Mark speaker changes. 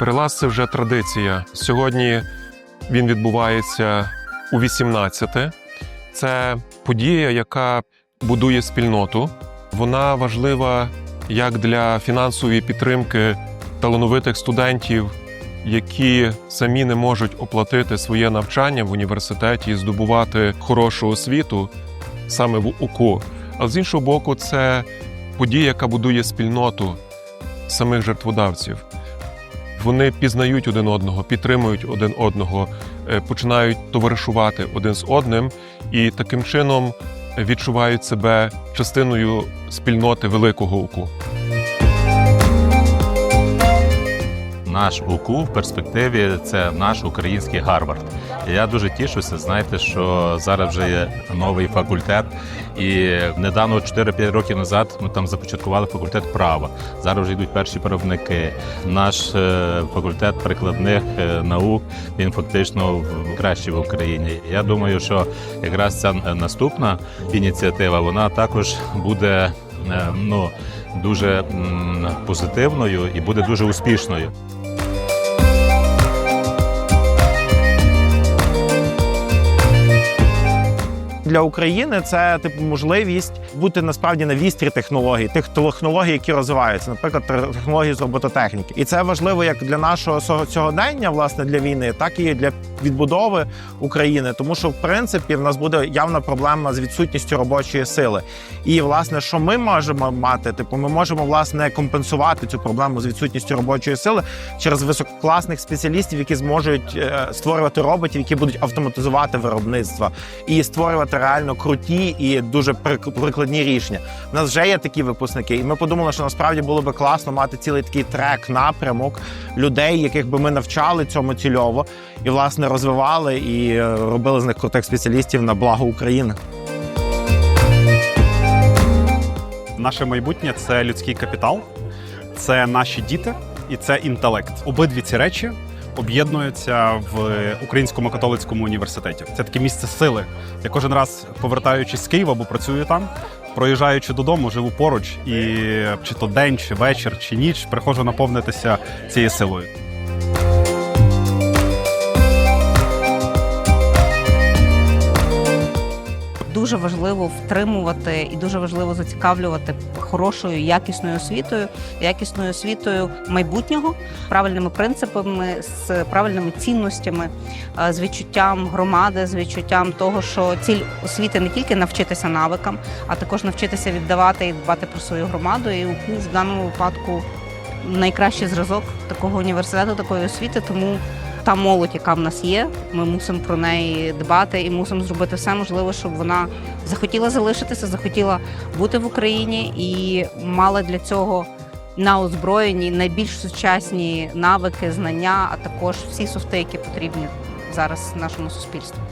Speaker 1: Перелаз це вже традиція. Сьогодні він відбувається у 18. Це подія, яка будує спільноту. Вона важлива як для фінансової підтримки талановитих студентів, які самі не можуть оплатити своє навчання в університеті і здобувати хорошу освіту саме в УКУ. А з іншого боку, це подія, яка будує спільноту самих жертводавців. Вони пізнають один одного, підтримують один одного, е, починають товаришувати один з одним і таким чином відчувають себе частиною спільноти великого УКУ.
Speaker 2: Наш УКУ в перспективі це наш український Гарвард. Я дуже тішуся. Знаєте, що зараз вже є новий факультет, і недавно 4-5 років назад ми там започаткували факультет права. Зараз вже йдуть перші правники. Наш е, факультет прикладних е, наук він фактично кращий в Україні. Я думаю, що якраз ця е, наступна ініціатива вона також буде ну дуже позитивною і буде дуже успішною.
Speaker 3: Для України це типу можливість бути насправді на вістрі технологій, тих технологій, які розвиваються, наприклад, технології з робототехніки. І це важливо як для нашого сьогодення, власне, для війни, так і для відбудови України, тому що в принципі в нас буде явна проблема з відсутністю робочої сили. І власне, що ми можемо мати, типу, ми можемо власне компенсувати цю проблему з відсутністю робочої сили через висококласних спеціалістів, які зможуть е, створювати роботів, які будуть автоматизувати виробництво і створювати реально круті і дуже прик- прикладні рішення. У нас вже є такі випускники, і ми подумали, що насправді було би класно мати цілий такий трек, напрямок людей, яких би ми навчали цьому цільово, і власне розвивали і е, робили з них крутих спеціалістів на благо України.
Speaker 4: Наше майбутнє це людський капітал, це наші діти і це інтелект. Обидві ці речі об'єднуються в Українському католицькому університеті. Це таке місце сили. Я кожен раз, повертаючись з Києва, бо працюю там, проїжджаючи додому, живу поруч, і чи то день, чи вечір, чи ніч, приходжу наповнитися цією силою.
Speaker 5: Дуже важливо втримувати і дуже важливо зацікавлювати хорошою якісною освітою, якісною освітою майбутнього, правильними принципами, з правильними цінностями, е, з відчуттям громади, з відчуттям того, що ціль освіти не тільки навчитися навикам, а також навчитися віддавати і дбати про свою громаду. І в даному випадку найкращий зразок такого університету, такої освіти. Тому та молодь, яка в нас є, ми мусимо про неї дбати і мусимо зробити все можливе, щоб вона захотіла залишитися, захотіла бути в Україні і мала для цього на озброєнні найбільш сучасні навики, знання, а також всі софти, які потрібні зараз нашому суспільству.